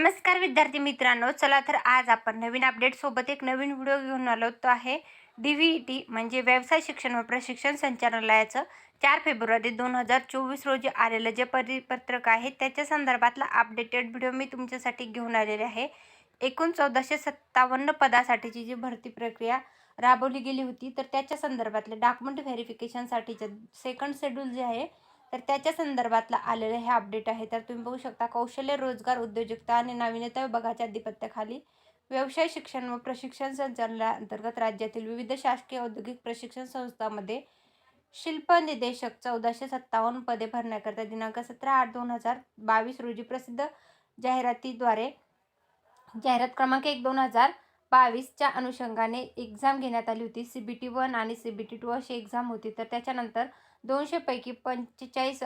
नमस्कार विद्यार्थी मित्रांनो चला तर आज आपण नवीन अपडेट सोबत एक नवीन व्हिडिओ घेऊन आलो तो आहे डी व्ही टी म्हणजे व्यवसाय शिक्षण व प्रशिक्षण संचालनालयाचं. चार फेब्रुवारी दोन हजार चोवीस रोजी आलेलं जे परिपत्रक आहे त्याच्या संदर्भातला अपडेटेड व्हिडिओ मी तुमच्यासाठी घेऊन आलेले आहे. एकूण चौदाशे सत्तावन्न पदासाठीची जी भरती प्रक्रिया राबवली गेली होती तर त्याच्या संदर्भातले डॉक्युमेंट व्हेरिफिकेशनसाठीचं सेकंड शेड्यूल जे आहे तर त्याच्या संदर्भातला आलेलं हे अपडेट आहे. तर तुम्ही बघू शकता कौशल्य रोजगार उद्योजकता आणि नाविन्यता विभागाच्या अधिपत्याखाली व्यवसाय शिक्षण व प्रशिक्षण संचालनाअंतर्गत राज्यातील विविध शासकीय औद्योगिक प्रशिक्षण संस्थांमध्ये शिल्प निदेशक चौदाशे सत्तावन्न पदे भरण्याकरता दिनांक सतरा आठ दोन हजार बावीस रोजी प्रसिद्ध जाहिरातीद्वारे जाहिरात क्रमांक एक दोन हजार बावीसच्या अनुषंगाने एक्झाम घेण्यात आली होती. सी बी टी वन आणि सी बी टी टू अशी एक्झाम होती. तर त्याच्यानंतर दोनशेपैकी पंचेचाळीस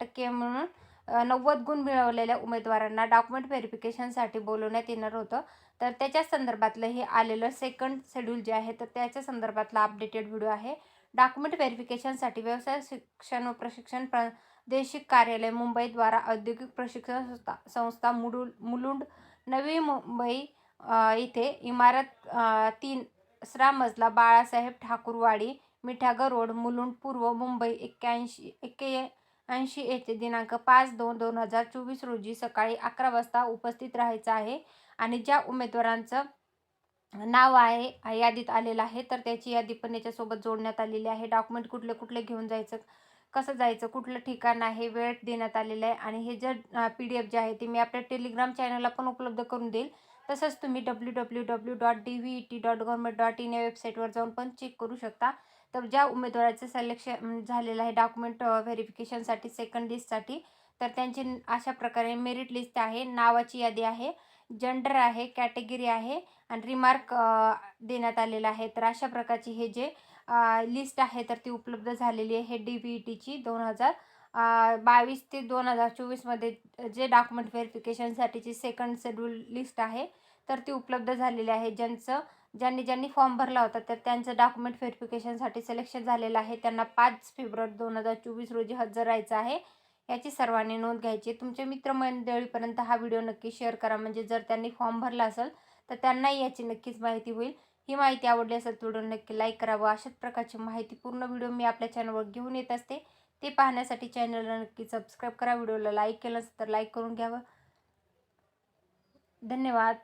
टक्के म्हणून नव्वद गुण मिळवलेल्या उमेदवारांना डॉक्युमेंट व्हेरिफिकेशनसाठी बोलवण्यात येणार होतं. तर त्याच्या संदर्भातलं हे आलेलं सेकंड शेड्यूल जे आहे तर त्याच्या संदर्भातला अपडेटेड व्हिडिओ आहे. डॉक्युमेंट व्हेरिफिकेशनसाठी व्यवसाय शिक्षण व प्रशिक्षण प्रादेशिक कार्यालय मुंबईद्वारा औद्योगिक प्रशिक्षण संस्था संस्था मुडुल मुलुंड नवी मुंबई इथे इमारत तीन सरा मजला बाळासाहेब ठाकूरवाडी मिठागर रोड मुलुंड पूर्व मुंबई एक्क्याऐंशी एक्के ऐंशी येथे दिनांक पाच दोन दोन हजार चोवीस रोजी सकाळी अकरा वाजता उपस्थित राहायचं आहे आणि ज्या उमेदवारांचं नाव आहे यादीत आलेलं आहे तर त्याची यादी पण याच्यासोबत जोडण्यात आलेली आहे. डॉक्युमेंट कुठले कुठले घेऊन जायचं कसं जायचं कुठलं ठिकाण आहे वेळ देण्यात आलेलं आहे आणि हे जर पी डी एफ जे आहे ते मी आपल्या टेलिग्राम चॅनलला पण उपलब्ध करून देईल. तसंच तुम्ही W W W dot D V T dot government dot in या वेबसाईटवर जाऊन पण चेक करू शकता. तर ज्या उमेदवाराचं सिलेक्शन झालेलं आहे डॉक्युमेंट व्हेरिफिकेशनसाठी सेकंड लिस्टसाठी तर त्यांची अशा प्रकारे मेरिट लिस्ट आहे. नावाची यादी आहे. जेंडर आहे कॅटेगरी आहे आणि रिमार्क देण्यात आलेला आहे. तर अशा प्रकारची हे जे लिस्ट आहे तर ती उपलब्ध झालेली आहे. डी व्ही टीची दोन हजार बावीस ते दोन हजार चोवीसमध्ये जे डॉक्युमेंट व्हेरिफिकेशनसाठीची सेकंड शेड्यूल लिस्ट आहे तर ती उपलब्ध झालेली आहे. ज्यांचं ज्यांनी ज्यांनी फॉर्म भरला होता तर त्यांचं डॉक्युमेंट व्हेरिफिकेशनसाठी सिलेक्शन झालेलं आहे. त्यांना पाच फेब्रुवारी दोन हजार चोवीस रोजी हजर राहायचं आहे याची सर्वांनी नोंद घ्यायची तुमच्या मित्रमंडळीपर्यंत हा व्हिडिओ नक्की शेअर करा. म्हणजे जर त्यांनी फॉर्म भरला असेल तर त्यांनाही याची नक्कीच माहिती होईल. ही माहिती आवडली असेल तर व्हिडिओ नक्की लाईक करावं. अशाच प्रकारची माहिती पूर्ण व्हिडिओ मी आपल्या चॅनलवर घेऊन येत असते. ते पाहण्यासाठी चॅनलला नक्की सबस्क्राईब करा. व्हिडिओला लाईक केलं तर लाईक करून घ्यावं. धन्यवाद.